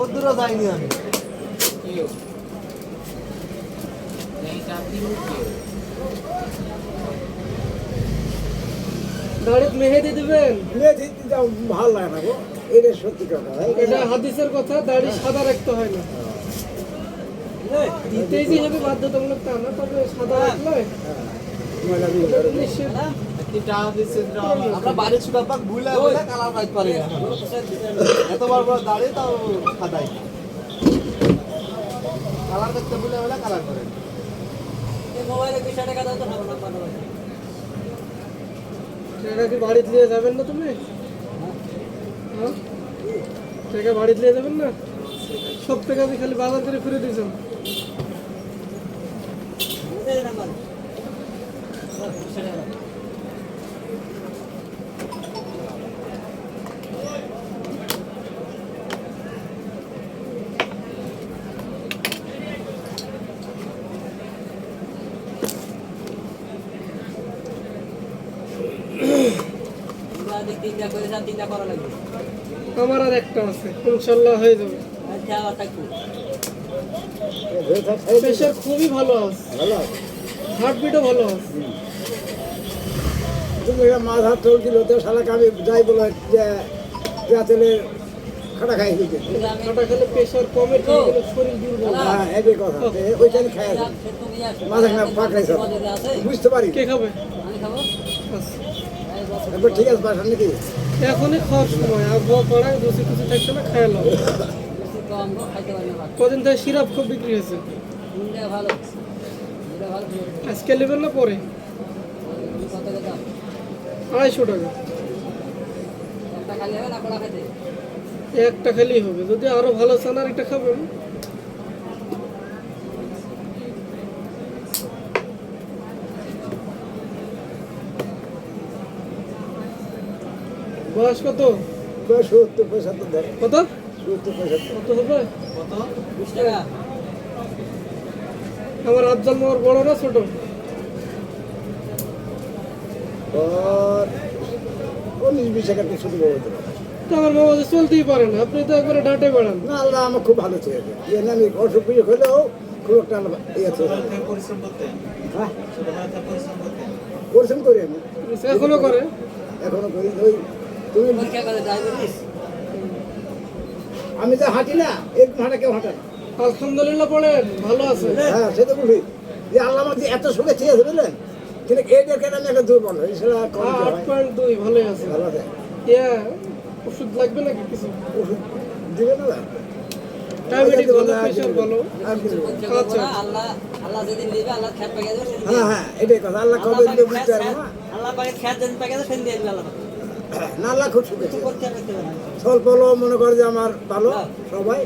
কদ্দুরও যাইনি আমি। দাড়িত মেহেদি দিবেন? ভালো লাগে না গো এটা সত্যি কথা এটা হাদিসের কথা দাড়ি সাদা রাখতে হয় না। দিতেই যে হবে বাধ্যতামূলক তা না তবে সাদা রাখলে আমরা বাড়ির সুদা পাক বুইলা কালার বাইট পারি না। এত বড় বড় দাড়ি তাও খাদাই কালার করতে বুইলা বুইলা কালার করে। টাকা কি বাড়িতে নিয়ে যাবেন না তুমি? হ্যাঁ? টাকা বাড়িতে নিয়ে যাবেন না? সব টাকা খালি বাজার করে ফিরে দিয়েছেন আমার আর একটা আছে ইনশাল্লাহ হয়ে যাবে। প্রেশার খুবই ভালো আছে। ভালো। হার্টবিটও ভালো আছে। তুমি মাছ হাত তো শালাকে আমি যাই বলো যে তেলে খাটা খাই দিতে। কাটা খেলে প্রেশার কমে শরীর দুর্বল। হ্যাঁ এটাই কথা তো ওইখানে খাই। আছে বুঝতে পারি। কে খাবে। আচ্ছা। এবার ঠিক আছে বাসা নাকি? এখনই খাওয়ার সময় আবহাওয়া পড়ায় দোষী টুসি থাকছে না খায়ালাম কদিন থেকে সিরাপ খুব বিক্রি হয়েছে। আজকে নেবেন না পরে? আড়াইশো টাকা। একটা খেলেই হবে যদি আরও ভালো চান আর একটা খাবেন বয়স কত? কয় সত্তর পঁচাত্তর ধরে কত? সত্তর পঁচাত্তর কত হবে? আমার আফজাল মামার বড় না ছোট? আর উনিশ বিশ টাকার কিছু দিব তো আমার মামা যে চলতেই পারে না আপনি তো একবারে ডাঁটে বেড়ান। না আল্লাহ আমার খুব ভালো চেয়েছে ইয়ে না আমি অসুখ বিসুখ হলেও খুব একটা আলাদা ইয়ে ছিল পরিশ্রম করতে? হ্যাঁ। পরিশ্রম করতে? পরিশ্রম করি আমি। এখনও করে? এখনও করি ওই আমি যে হাঁটি না এরকম হাঁটা কেউ হাঁটে না। আলহামদুলিল্লাহ ভালো আছে। হ্যাঁ সে তো বুঝি যে আল্লাহ আমাকে এত সুখে চেয়েছে বুঝলেন কিন্তু এই দেখেন আমি একটা দুর্বল হই সেটা আট পয়েন্ট দুই ভালোই আছে। ভালো আছে। ওষুধ লাগবে নাকি কিছু? ওষুধ দিবে না। Diabetic pressure. আচ্ছা। আল্লাহ আল্লাহ যেদিন দিবে আল্লাহ খ্যাত দেবে হ্যাঁ হ্যাঁ এটাই কথা। আল্লাহ কবে দিবে বুঝতে পারব? না আল্লাহ পাকে খ্যাত যেদিন পাইয়া দেবে সেদিন দিয়ে আল্লাহ না লাখ সুখে স্বল্প হলো মনে করে যে আমার ভালো সবাই।